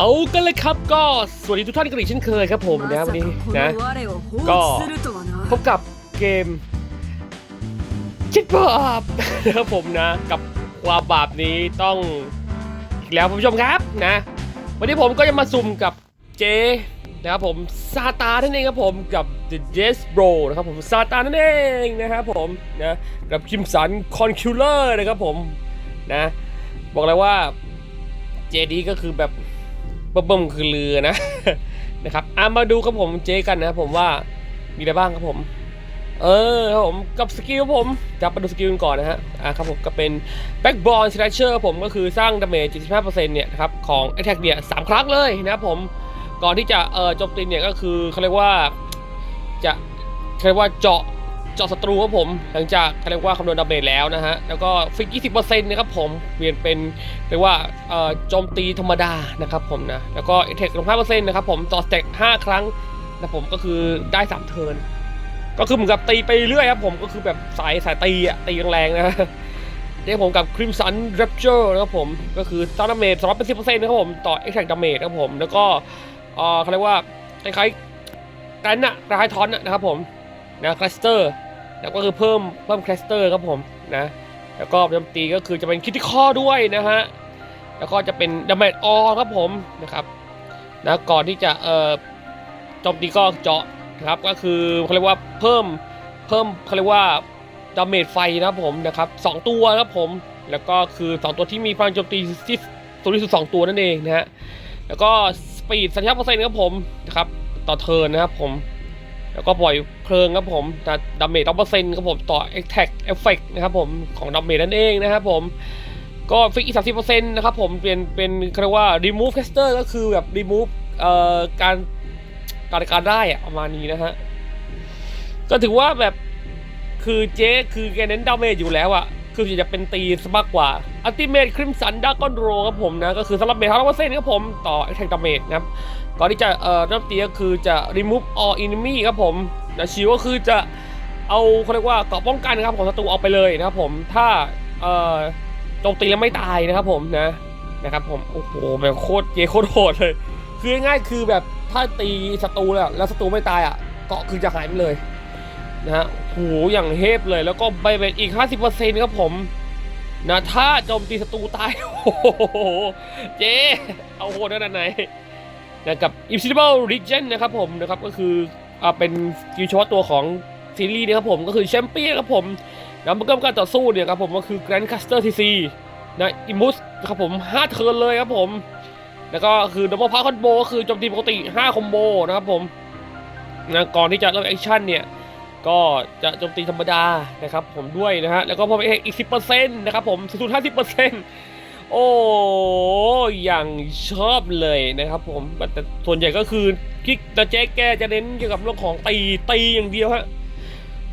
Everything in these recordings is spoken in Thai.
เอากันเลยครับก็สวัสดีทุกท่านกันอีกเช่นเคยครับผมนะวันนี้นะ ก็พบกับเกมชิดบาปนะครับผมนะ กับความบาปนี้ต้องอีกแล้วคุณผู้ชมครับนะ วันนี้ผมก็จะมาซุ่มกับเจนะครับผมซาตานนั่นเองครับผมกับ The Yes Bro นะครับผมซาตานนั่นเองนะครับผมนะกับคิมสันคอนคิวเลอร์นะครับผมนะ บอกเลยว่าเจดีก็คือแบบ เบิ่มคือเรือนะ นะครับอะมาดูครับผมเจกันนะผมว่ามีอะไรบ้างครับผม เออครับผมกับสกิลผมจะมาดูสกิลกันก่อนนะฮะอ่าครับผมก็เป็น Backbone Slasher ผมก็คือสร้างดาเมจ 75%เนี่ยนะครับของ Attack เนี่ยสามครั้งเลยนะครับผมก่อนที่จะเออจมตีนเนี่ยก็คือเขาเรียกว่าจะเขาเรียกว่าเจาะ จาะศัตรูครับผม หลังจากเขาเรียกว่าคำนวณดาเมจแล้วนะฮะ แล้วก็ฟิก 20%นะครับผม เปลี่ยนเป็นเรียกว่าโจมตีธรรมดานะครับผมนะ แล้วก็ Attack 15%นะครับผมต่อ Stack 5ครั้งนะผมก็คือได้ 3 เทิร์น ก็คือเหมือนกับตีไปเรื่อยครับผม ก็คือแบบสายสายตีอะตีแรงๆนะเดี๋ยวผมกับ Crimson Rapture นะครับผม ก็คือตั้งดาเมจ280%นะครับผมต่อ Extract Damage นะครับผม แล้วก็เออเขาเรียกว่าคล้ายๆกันอะคล้ายทอนอะนะครับผมนะคลัสเตอร์ แล้วก็คือเพิ่มเพิ่มคลัสเตอร์ครับผมนะแล้วก็โจมตีก็คือจะเป็นคิติคอด้วยนะฮะแล้วก็จะเป็นดาเมจออครับผมนะครับนะก่อนที่จะเอ่อโจมตีก็เจาะนะครับก็คือเขาเรียกว่าเพิ่มเพิ่มเขาเรียกว่าดาเมจไฟนะครับผมนะครับสองตัวครับผมแล้วก็คือสองตัวที่มีพลังโจมตีที่สูงที่สุดสองตัวนั่นเองนะฮะแล้วก็สปีดสัญชาติเปอร์เซ็นต์ครับผมนะครับต่อเทิร์นนะครับผม แล้วก็ปล่อยเพลิงครับผมดาเมจต้อเปอร์เซ็นต์ครับผมต่อ attack effect นะครับผมของดาเมจนั่นเองนะครับผมก็ฟิกอีกสามสิบเปอร์เซ็นต์นะครับผมเป็นเป็นเขาเรียกว่า remove caster ก็คือแบบ remove เอ่อการการการได้อะประมาณนี้นะฮะก็ถือว่าแบบคือเจ๊คือแกเน้นดาเมจอยู่แล้วอะ คือจะเป็นตีซะมากกว่าอัลติเมทคริมสันดากอนโรครับผมนะ ก็คือสำหรับเมทาร์เปอร์เซนครับผมต่อแทงดาเมจนะครับก่อนที่จะเอ่อเริ่มตีก็คือจะ remove all enemy ครับผมนะชิวก็คือจะเอาเขาเรียกว่าเกราะป้องกันครับของศัตรูออกไปเลยนะครับผมถ้าเอ่อโจมตีแล้วไม่ตายนะครับผมนะนะครับผมโอ้โหแบบโคตรเจโคตรโหดเลย คือง่ายๆคือแบบถ้าตีศัตรูแล้วแล้วศัตรูไม่ตายอะเกาะคือจะหายไปเลยนะฮะ หอย่างเฮฟเลยแล้วก็ใบเบ็ดอีก 50%ครับผมนะถ้าโจมตีศัตรูตายโอ้โหเจ๊เอาโหดขนาดไหนนะกับ Invisible Regen นะครับผมนะครับก็คืออ่าเป็นกิลเฉพาะตัวของซีรีส์นะครับผมก็คือแชมเปี้ยนครับผมแล้วมันก็การต่อสู้เนี่ยครับผมก็คือ Grand Caster TC นะอิมุสครับผม5เทิร์นเลยครับผม แล้วก็คือดับเบิลพาร์คอมโบก็คือโจมตีปกติ 5 คอมโบนะครับผมนะก่อนที่จะเริ่มแอคชั่นเนี่ย ก็จะโจมตีธรรมดานะครับผมด้วยนะฮะ แล้วก็พอไปอีก 10%นะครับผมสูงสุด50%โอ้อย่างชอบเลยนะครับผม แต่ส่วนใหญ่ก็คือคิกต่เจ๊กแกจะเน้นเกี่ยวกับเรื่องของตีตีอย่างเดียวฮะ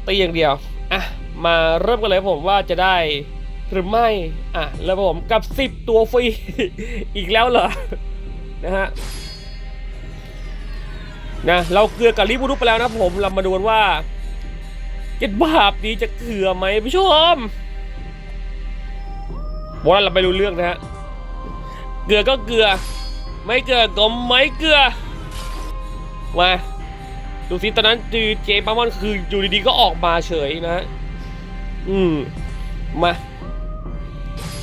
ตีอย่างเดียว อะ มาเริ่มกันเลยผมว่าจะได้หรือไม่ อะ แล้วผมกับ 10 ตัวฟรี อีกแล้วเหรอ นะฮะนะเราเกลือกับลิบูรุไปแล้วนะผม เรามาดูกันว่า เจ็ดบาปนี้จะเกลือไหมผู้ชมบอกว่าเราไม่รู้เรื่องนะฮะ เกลือก็เกลือ ไม่เกลือก็ไม่เกลือ มาดูสิตอนนั้นจือเจปามอนคืออยู่ดีๆก็ออกมาเฉยนะ อืม มา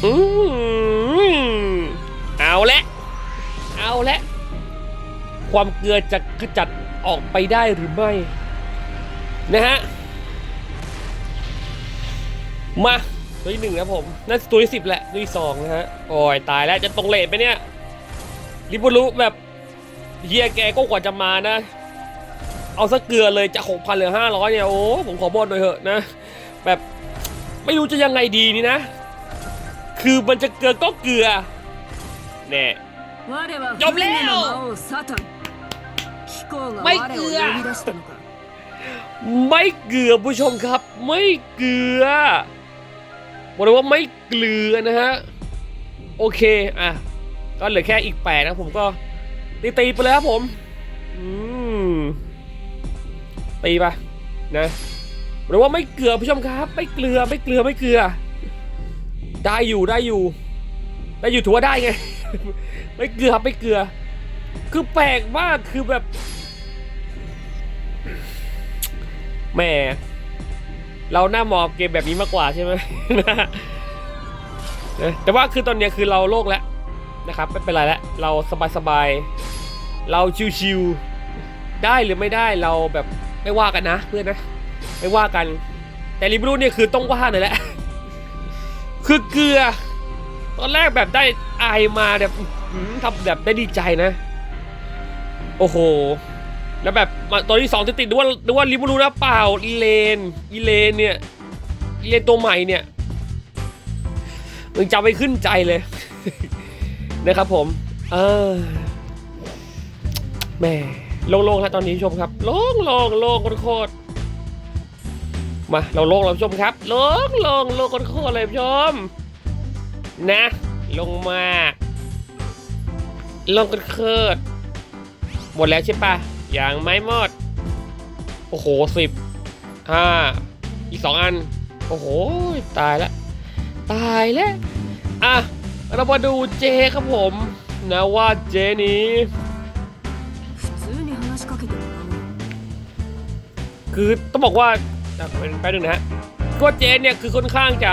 อืมเอาละ เอาละ ความเกลือจะขจัดออกไปได้หรือไม่ นะฮะ มาตัวที่หนึ่งนะผมนั่นตัวที่สิบแหละตัวที่สองนะฮะโอ้ยตายแล้วจะตรงเลทไปเนี่ยริบุรุแบบเฮียแกก็กว่าจะมานะ เอาสักเกลือเลยจากหกพันเหลือห้าร้อยเนี่ยโอ้ผมขอบอลหน่อยเถอะนะ แบบไม่รู้จะยังไงดีนี่นะ คือมันจะเกลือก็เกลือแน่จบแล้วไม่เกลือไม่เกลือผู้ชมครับ ไม่เกลือ บอกเลยว่าไม่เกลือนะฮะ โอเค อะ ก็เหลือแค่อีกแปดนะผมก็ตีตีไปเลยครับผม อืม ตีไปนะบอกเลยว่าไม่เกลือผู้ชมครับ ไม่เกลือไม่เกลือไม่เกลือ ได้อยู่ได้อยู่ ได้อยู่ถือว่าได้ไง ไม่เกลือครับไม่เกลือ คือแปลกมากคือแบบแหม่ เราหน้าหมอบเกมแบบนี้มากกว่าใช่ไหมแต่ว่าคือตอนนี้คือเราโล่งแล้วนะครับไม่เป็นไรแล้วเราสบายๆเราชิวๆได้หรือไม่ได้เราแบบไม่ว่ากันนะเพื่อนนะไม่ว่ากัน แต่ริบรูเนี่ยคือต้องว่าหน่อยแหละคือเกลือ ตอนแรกแบบได้อายมาแบบทำแบบได้ดีใจนะ โอ้โห แล้วแบบตอนที่สองติดติดดูว่าดูว่าลิบูรูนะเปล่าอีเลนอีเลนเนี่ยอีเลนตัวใหม่เนี่ยมึงจำไปขึ้นใจเลย นะครับผมเออแหม่โล่งๆแล้วตอนนี้ชมครับโล่งโล่งโล่งโคตรมาเราโล่งแล้วชมครับโล่งโล่งโล่งโคตรเลยชม นะ ลงมาลงกันเคิดหมดแล้วใช่ปะ อย่างไม่หมด โอ้โหสิบห้าอีกสองอัน โอ้โห ตายแล้วตายแล้ว อะ เรามาดูเจครับผม นะว่าเจนี้คือต้องบอกว่าเป็นไปหนึ่งนะฮะก็เจนเนี่ยคือค่อนข้างจะ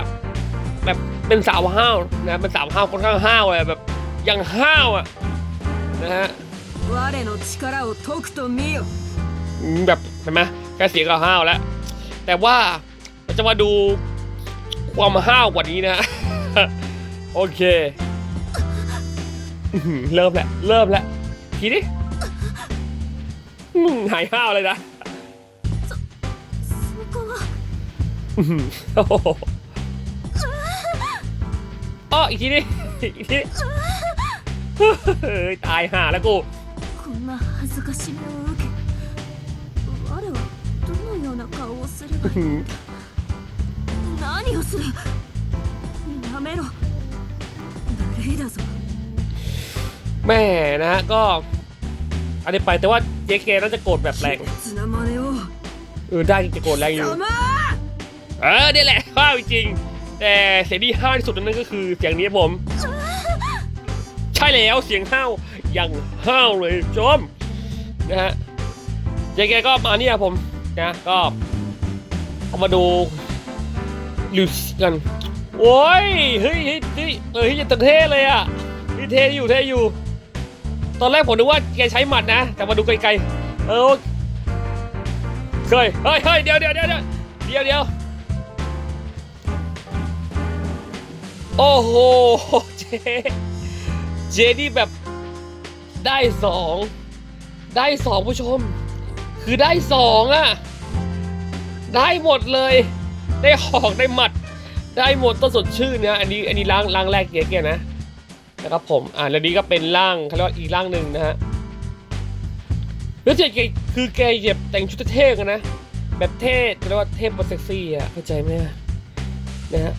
แบบเป็นสาวห้าวนะเป็นสาวห้าวค่อนข้างห้าวเลยแบบยังห้าวอะนะฮะ 我の力を解くと見よ อืมแบบเห็นไหมแค่เสียงก็ห้าวแล้ว แต่ว่าเราจะมาดูความห้าวกว่านี้นะ โอเคอื้อหือเริ่มแล้วเริ่มแล้วทีนี้มึงหายห้าวเลยนะ そこは อื้อหือโอ้โหอ้ออีกทีนี้อีกทีนี้เฮ้ยตายห่าแล้วกู こんな恥ずかしめを受け我はどのような顔をすればいいんだ何をするやめろ無礼だぞ แม่นะฮะก็อันนี้ไปแต่ว่าเจเคน่าจะโกรธแบบแรง 卑劣な真似を เออได้จะโกรธแรงอยู่ ざま เออเนี่ยแหละห้าวจริงๆแต่เสียงที่ห้าวที่สุดนั่นก็คือเสียงนี้ครับผม ใช่แล้วเสียงห้าว อย่างห้าวเลยชมนะฮะเจเคก็มาเนี่ยผมนะก็เอามาดูลิวส์กันโอ้ยเฮ้ยเฮ้ยเฮ้ยเออเฮ้ยตึงเท่เลยอะเฮ้ยเท่อยู่เท่อยู่ ตอนแรกผมนึกว่าแกใช้หมัดนะ แต่มาดูไกลๆเออเคยเฮ้ยเฮ้ยเดี๋ยวเดี๋ยวเดี๋ยวเดี๋ยวเดี๋ยวเดี๋ยวโอ้โหเจเจนี่แบบ ได้สองได้สองผู้ชม คือได้สองอะได้หมดเลย ได้หอกได้หมัด ได้หมดต้นสดชื่นนะอันนี้อันนี้ร่างร่างแรกเจ๊เกียนะนะครับผมอ่าแล้วนี้ก็เป็นร่างเขาเรียกว่าอีกร่างหนึ่งนะฮะแล้วเจ๊แกคือแกเหยียบแต่งชุดเท่กันนะ แบบเท่เรียกว่าเท่บนเซ็กซี่อะเข้าใจไหมนะฮะ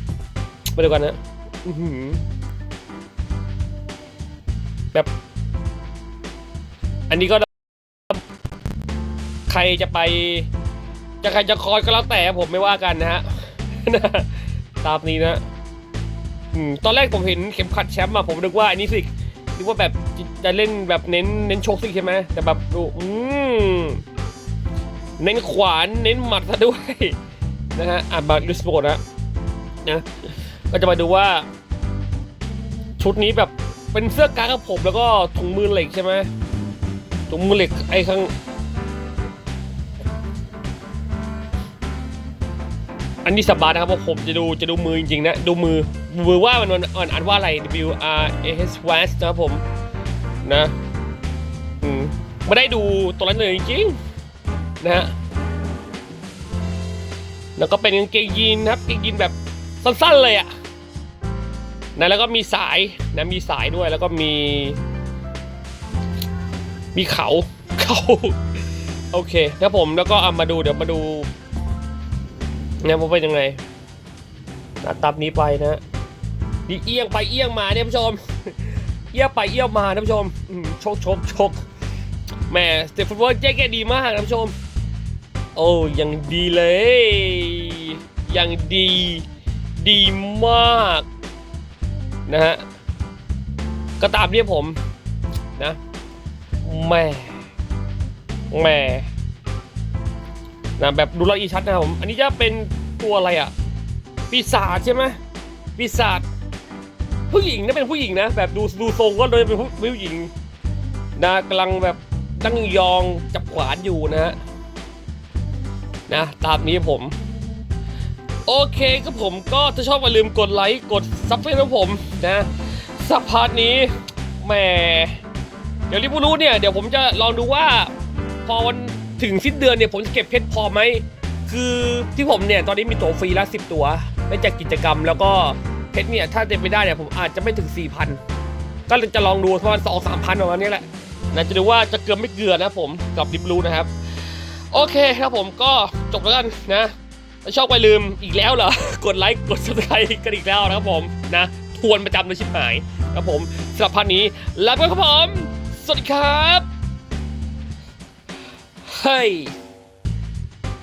มาดูกันนะแบบ อันนี้ก็ใครจะไป จะใครจะคอยก็แล้วแต่ผมไม่ว่ากันนะฮะตามนี้นะอืมตอนแรกผมเห็นเข็มขัดแชมป์อะผมนึกว่าอันนี้สินึกว่าแบบจะเล่นแบบเน้นเน้นโชกสิใช่ไหมแต่แบบดูอืมเน้นขวานเน้นหมัดซะด้วยนะฮะอะมาดูสปอร์ตนะนะก็จะมาดูว่า ชุดนี้แบบเป็นเสื้อกางกับผมแล้วก็ถุงมือเหล็กใช่ไหม ถุงมือเหล็กไอ้ข้างอันนี้สบายนะครับเพราะผมจะดูจะดูมือจริงๆนะ ดูมือมือว่ามันมันอ่านอ่านว่าอะไร W R A H W S นะครับผมนะอืมไม่ได้ดูตัวนั้นเลยจริงๆนะฮะแล้วก็เป็นกางเกงยีนนะครับกางเกงยีนแบบสั้นๆเลยอะนะแล้วก็มีสายนะมีสายด้วยแล้วก็มี มีเขาเขาโอเคครับผมแล้วก็เอามาดูเดี๋ยวมาดูเนะว่าเป็นยังไงนะตามนี้ไปนะนี่เอียงไปเอียงมาเนี่ยผู้ชม เอียงไปเอียงมาท่านผู้ชมชกชกชกแหม่สเตปฟุตบอลเจ๊กแกดีมากท่านผู้ชม โอ้ยังดีเลยยังดีดีมากนะฮะก็ตามเรียผมนะ แม่แม่นะแบบดูละเอียดชัดนะครับผม อันนี้จะเป็นตัวอะไรอะปีศาจใช่ไหมปีศาจผู้หญิงนะเป็นผู้หญิงนะ แบบดูดูทรงก็เลยเป็นผู้ผู้หญิงนะกำลังแบบตั้งยองจับขวานอยู่นะฮะนะตามนี้ผม โอเคครับผมก็ถ้าชอบอย่าลืมกดไลค์กดซับสไครต์ผมนะสักพาร์ทนี้แหม เดี๋ยวรีบรู้เนี่ยเดี๋ยวผมจะลองดูว่า พอวันถึงสิ้นเดือนเนี่ยผมจะเก็บเพชรพอไหมคือที่ผมเนี่ยตอนนี้มีตั๋วฟรีละสิบตัวได้จากกิจกรรม แล้วก็เพชรเนี่ยถ้าเต็มไปได้เนี่ยผมอาจจะไม่ถึง4,000ก็จะลองดูประมาณสองสามพันประมาณนี้แหละนะจะดูว่าจะเกลือไม่เกลือนะผมกับริบลูนะครับ โอเคครับผมก็จบแล้วกันนะชอบไปลืมอีกแล้วเหรอกดไลค์กด subscribe กันอีกแล้วนะครับผมนะทวนประจำเลยชิบหายครับผมสำหรับพันนี้ลาไปก่อนครับผม สวัสดีครับ เฮ้ย